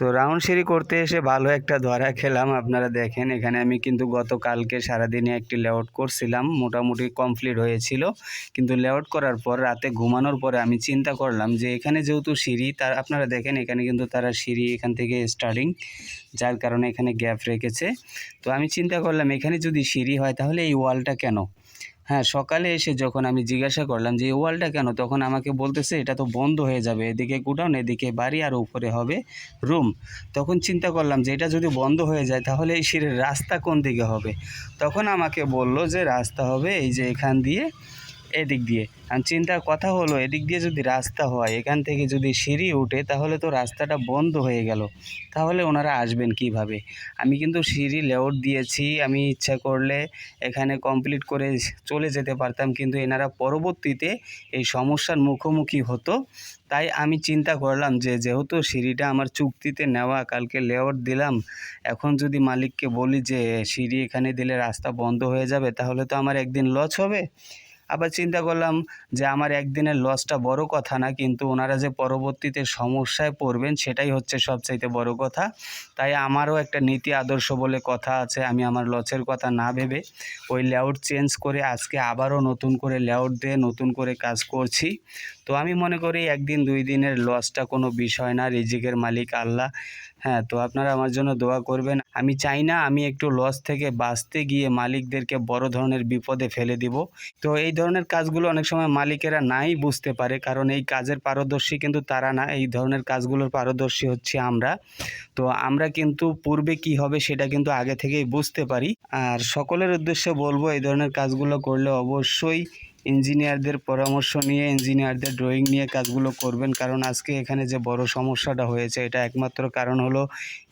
তো রাউন্ড সিঁড়ি করতে এসে ভালো একটা ধরা খেলাম। আপনারা দেখেন, এখানে আমি কিন্তু গতকালকে সারাদিনে একটি লেআউট করছিলাম। মোটামুটি কমপ্লিট হয়েছিল। কিন্তু লেআউট করার পর, রাতে ঘুমানোর পরে আমি চিন্তা করলাম যে, এখানে যেহেতু সিঁড়ি, তার আপনারা দেখেন, এখানে কিন্তু তারা সিঁড়ি এখান থেকে স্টার্টিং যার কারণে এখানে গ্যাপ রেখেছে। তো আমি চিন্তা করলাম, এখানে যদি সিঁড়ি হয়, তাহলে এই ওয়ালটা কেন? হ্যাঁ সকালে এসে যখন আমি জিজ্ঞাসা করলাম যে ওয়ালটা কেন? তখন আমাকে বলতেছে, এটা তো বন্ধ হয়ে যাবে, এদিকে গুডাউন, এদিকে বাড়ি আর উপরে হবে রুম। তখন চিন্তা করলাম যে, এটা যদি বন্ধ হয়ে যায়, তাহলে এই সিঁড়ির রাস্তা কোন দিকে হবে? তখন আমাকে বলল যে, রাস্তা হবে এই যে এখান দিয়ে এদিক দিয়ে। আর চিন্তার কথা হলো, এদিক দিয়ে যদি রাস্তা হয়, এখান থেকে যদি সিঁড়ি উঠে, তাহলে তো রাস্তাটা বন্ধ হয়ে গেল। তাহলে ওনারা আসবেন কীভাবে? আমি কিন্তু সিঁড়ি লেআউট দিয়েছি, আমি ইচ্ছা করলে এখানে কমপ্লিট করে চলে যেতে পারতাম, কিন্তু এনারা পরবর্তীতে এই সমস্যার মুখোমুখি হতো। তাই আমি চিন্তা করলাম যে, যেহেতু সিঁড়িটা আমার চুক্তিতে নেওয়া, কালকে লেআউট দিলাম, এখন যদি মালিককে বলি যে, সিঁড়ি এখানে দিলে রাস্তা বন্ধ হয়ে যাবে, তাহলে তো আমার একদিন লস হবে। আবার চিন্তা করলাম যে আমার একদিনের লসটা বড় কথা না, কিন্তু ওনারা যে পরবর্তীতে সমস্যায় পড়বেন সেটাই হচ্ছে সবচাইতে বড় কথা। তাই আমারও একটা নীতি আদর্শ বলে কথা আছে, আমি আমার লসের কথা না ভেবে ওই লেআউট চেঞ্জ করে আজকে আবারও নতুন করে লেআউট দিয়ে নতুন করে কাজ করছি। তো আমি মনে করি একদিন, দুই দিনের লসটা কোনো বিষয় না, রিজিকের মালিক আল্লাহ। হ্যাঁ তো আপনারা আমার জন্য দোয়া করবেন। আমি চাই না আমি একটু লস থেকে বাঁচতে গিয়ে মালিকদেরকে বড় ধরনের বিপদে ফেলে দিব। তো এই ধরনের কাজগুলো অনেক সময় মালিকেরা নাই বুঝতে পারে, কারণ এই কাজের পারদর্শী কিন্তু তারা না, এই ধরনের কাজগুলোর পারদর্শী হচ্ছে আমরা। তো আমরা কিন্তু পূর্বে কি হবে সেটা কিন্তু আগে থেকেই বুঝতে পারি। আর সকলের উদ্দেশ্যে বলব, এই ধরনের কাজগুলো করলে অবশ্যই ইঞ্জিনিয়ারদের পরামর্শ নিয়ে, ইঞ্জিনিয়ারদের ড্রয়িং নিয়ে কাজগুলো করবেন। কারণ আজকে এখানে যে বড় সমস্যাটা হয়েছে, এটা একমাত্র কারণ হলো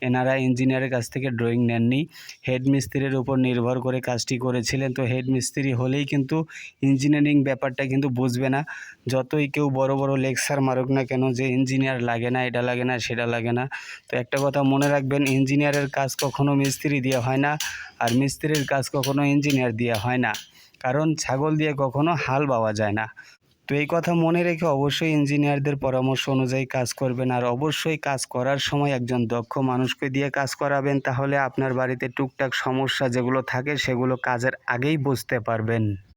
এনারা ইঞ্জিনিয়ারের কাছ থেকে ড্রয়িং নেননি। হেড মিস্ত্রির উপর নির্ভর করে কাজটি করেছিলেন। তো হেড মিস্ত্রি হলেই কিন্তু ইঞ্জিনিয়ারিং ব্যাপারটা কিন্তু বুঝবে না। যতই কেউ বড় বড় লেকচার মারুক না কেন, যে ইঞ্জিনিয়ার লাগে না, এটা লাগে না, সেটা লাগে না। তো একটা কথা মনে রাখবেন ইঞ্জিনিয়ারের কাজ কখনো মিস্ত্রি দিয়ে হয় না, আর মিস্ত্রির কাজ কখনো ইঞ্জিনিয়ার দিয়ে হয় না। কারণ ছাগল দিয়ে কখনো হাল পাওয়া যায় না। তো এই কথা মনে রেখে অবশ্যই ইঞ্জিনিয়ারদের পরামর্শ অনুযায়ী কাজ করবেন আর অবশ্যই কাজ করার সময় একজন দক্ষ মানুষকে দিয়ে কাজ করাবেন তাহলে আপনার বাড়িতে টুকটাক সমস্যা যেগুলো থাকে সেগুলো কাজের আগেই বুঝতে পারবেন।